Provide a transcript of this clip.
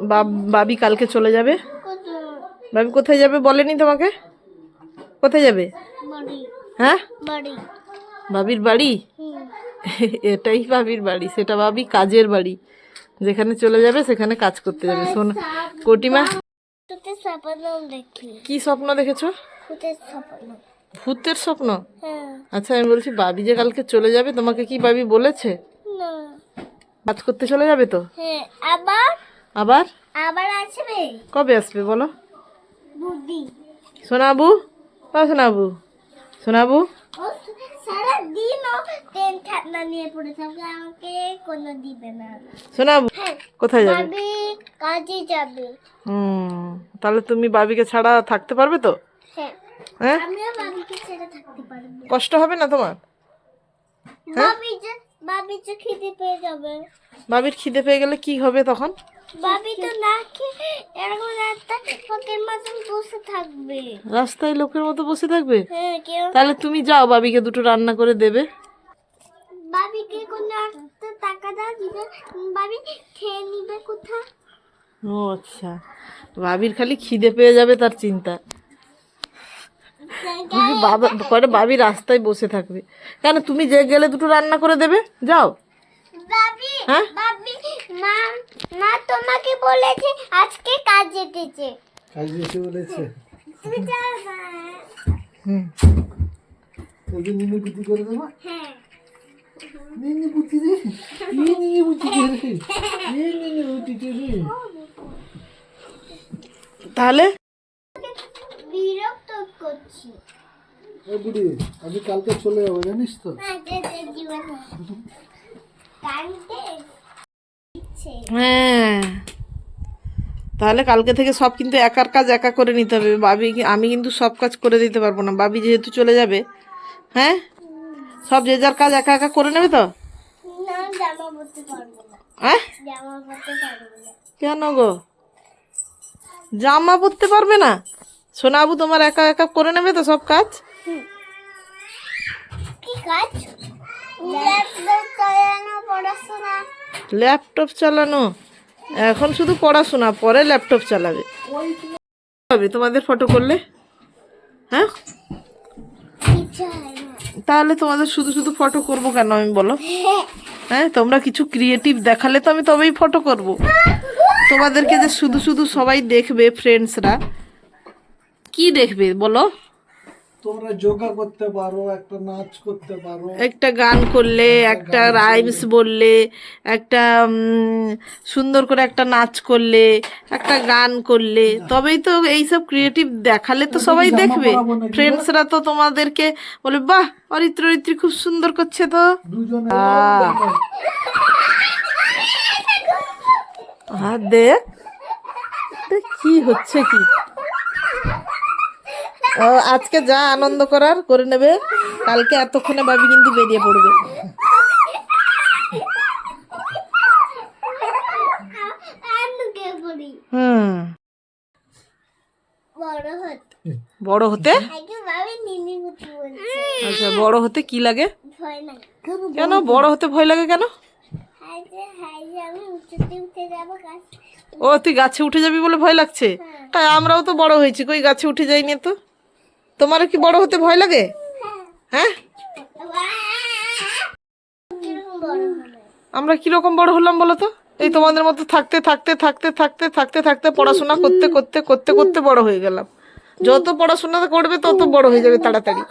বাব- বাবি কালকে চলে যাবে? বাবি কোথায় যাবে বলেনি তোমাকে? কোথায় যাবে? হ্যাঁ? বাবির বাড়ি? এটাই বাবির বাড়ি সেটা বাবি কাজের বাড়ি। যেখানে চলে যাবে সেখানে কাজ করতে যাবে। শোন কোটিমা। কি স্বপ্ন দেখেছ? ভূতের স্বপ্ন। ভূতের স্বপ্ন? হ্যাঁ। আচ্ছা আমি বলছি বাবি যে কালকে চলে যাবে তোমাকে কি বাবি বলেছে? কাজ করতে চলে যাবে তো? হ্যাঁ আবার আবার? আবার আসবে? কবে আসবে বলো? বুদ্ধি সোনাবু? ও সোনাবু। সোনাবু? ও সারা দিন ও ট্রেন ঠান্ডা নিয়ে পড়ে থাকবে আমাকে কোনো দিবে না। সোনাবু হ্যাঁ কোথায় যাবে? ভাবি কাজে যাবে। হুম তাহলে তুমি বাবিকে ছাড়া থাকতে পারবে তো? হ্যাঁ হ্যাঁ? আমিও ভাবিকে ছেড়ে থাকতে পারব। কষ্ট হবে না তোমার? ভাবি যে খিদে পেয়ে যাবে। বাবির খিদে পেয়ে গেলে কি হবে তখন? ভাবি তো না খেয়ে এরকম রাস্তা ফকের মতন বসে থাকবে। রাস্তায় লোকের মতো বসে থাকবে? হ্যাঁ কেউ তাহলে তুমি যাও বাবিকে দুটো রান্না করে দেবে। ভাবিকে কোনো একটা টাকা দাও দিবে ভাবি খেয়ে নিবে কোথায়? ও আচ্ছা। বাবির খালি খিদে পেয়ে যাবে তার চিন্তা। তুমি বাবা করে বাবি রাস্তায় বসে থাকবে। কেন তুমি যে গেলে দুটো রান্না করে দেবে? যাও। হ্যাঁ? মা মা তোমাকে বলেছে আজকে কাজ যেতেছে। কাজ এসে বলেছে? তুমি যাও হুম। ওই যে নিনু পুঁতি করে দেবো? হ্যাঁ। নিনু পুঁতি রে? এই নিনু পুঁতি রে? এই নিনু পুঁতি রে? তাহলে? বিরক্ত করছি। এ বুড়ি আমি কালকে চলে যাব জানিস তো? না যেতে দিবে না কানতে ইচ্ছে হ্যাঁ। তাহলে কালকে থেকে সব কিন্তু একার কাজ একা করে নিতে হবে। বাবি আমি কিন্তু সব কাজ করে দিতে পারব না। বাবি যেহেতু চলে যাবে হ্যাঁ? সব যে যার কাজ একা একা করে নেবে তো? হ্যাঁ? কেন গো? জামা পরতে পারবে না? সোনাবু তোমার একা একা করে নেবে তো সব কাজ? কি কাজ? পড়াশোনা। ল্যাপটপ চালানো। এখন শুধু পড়াশোনা, পরে ল্যাপটপ চালাবে। হবে, তোমাদের ফটো করলে? হ্যাঁ? তাহলে তোমাদের শুধু শুধু ফটো করব কেন আমি বলো? হ্যাঁ তোমরা কিছু ক্রিয়েটিভ দেখালে তো আমি তবেই ফটো করব। তোমাদেরকে যে শুধু শুধু সবাই দেখবে ফ্রেন্ডসরা কি দেখবে বলো? তোমরা যোগা করতে পারো একটা নাচ করতে পারো। একটা গান করলে একটা রাইমস বললে একটা সুন্দর করে একটা নাচ করলে একটা গান করলে। তবেই তো এইসব ক্রিয়েটিভ দেখালে তো সবাই দেখবে। ফ্রেন্ডসরা তো তোমাদেরকে বলে বাহ অরিত্র অরিত্রী খুব সুন্দর করছে তো। আর দেখ। কি হচ্ছে কি? ও, আজকে যা আনন্দ করার করে নেবে কালকে এতক্ষণে ভাবি কিন্তু বেরিয়ে পড়বে। হুম। বড় হতে? আচ্ছা বড় হতে কি লাগে? কেন বড় হতে ভয় লাগে কেন? ও তুই গাছে উঠে যাবি বলে ভয় লাগছে? তাই আমরাও তো বড় হয়েছি কই গাছে উঠে যাইনি তো তোমারও কি বড় হতে ভয় লাগে? হ্যাঁ? আমরা কীরকম বড় হলাম বলো তো? এই তোমাদের মতো থাকতে থাকতে থাকতে থাকতে থাকতে থাকতে পড়াশোনা করতে করতে করতে করতে বড় হয়ে গেলাম। যত পড়াশোনা করবে তত বড় হয়ে যাবে তাড়াতাড়ি।